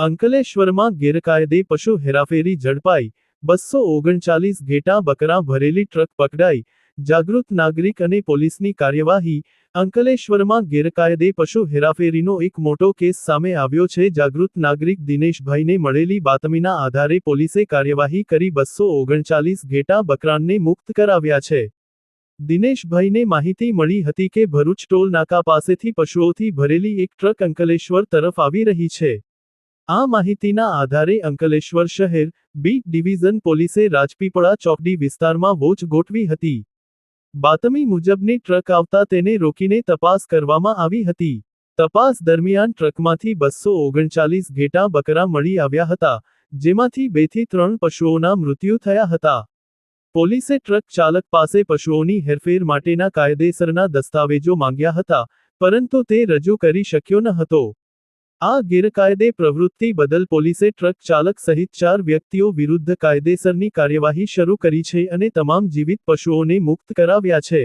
અંકલેશ્વરમાં ગેરકાયદે પશુ હેરાફેરી ઝડપાઈ, બસો ઓગણચાલીસ ઘેટા બકરા ભરેલી ટ્રક પકડાઈ, જાગૃત નાગરિક અને પોલીસની કાર્યવાહી. અંકલેશ્વરમાં ગેરકાયદે પશુ હેરાફેરીનો એક મોટો કેસ સામે આવ્યો છે. જાગૃત નાગરિક દિનેશભાઈને મળેલી બાતમીના આધારે પોલીસે કાર્યવાહી કરી બસો ઓગણચાલીસ ઘેટા બકરાનને મુક્ત કરાવ્યા છે. દિનેશભાઈને માહિતી મળી હતી કે ભરૂચ ટોલ નાકા પાસેથી પશુઓથી ભરેલી એક ટ્રક અંકલેશ્વર તરફ આવી રહી છે. આ માહિતીના આધારે અંકલેશ્વર શહેર, બી ડિવિઝન પોલીસે રાજપીપળા ચોકડી વિસ્તારમાં વોચ ગોઠવી હતી. બાતમી મુજબની ટ્રક આવતા તેને રોકીને તપાસ કરવામાં આવી હતી. તપાસ દરમિયાન ટ્રકમાંથી બસો ઓગણચાલીસ ઘેટા બકરા મળી આવ્યા હતા, જેમાંથી બેથી ત્રણ પશુઓના મૃત્યુ થયા હતા. પોલીસે ટ્રક ચાલક પાસે પશુઓની હેરફેર માટેના કાયદેસરના દસ્તાવેજો માંગ્યા હતા, પરંતુ તે રજૂ કરી શક્યો ન હતો. આ ગેરકાયદે પ્રવૃત્તિ બદલ પોલીસે ટ્રક ચાલક સહિત ચાર વ્યક્તિઓ વિરુદ્ધ કાયદેસરની કાર્યવાહી શરૂ કરી છે અને તમામ જીવિત પશુઓને મુક્ત કરાવ્યા છે.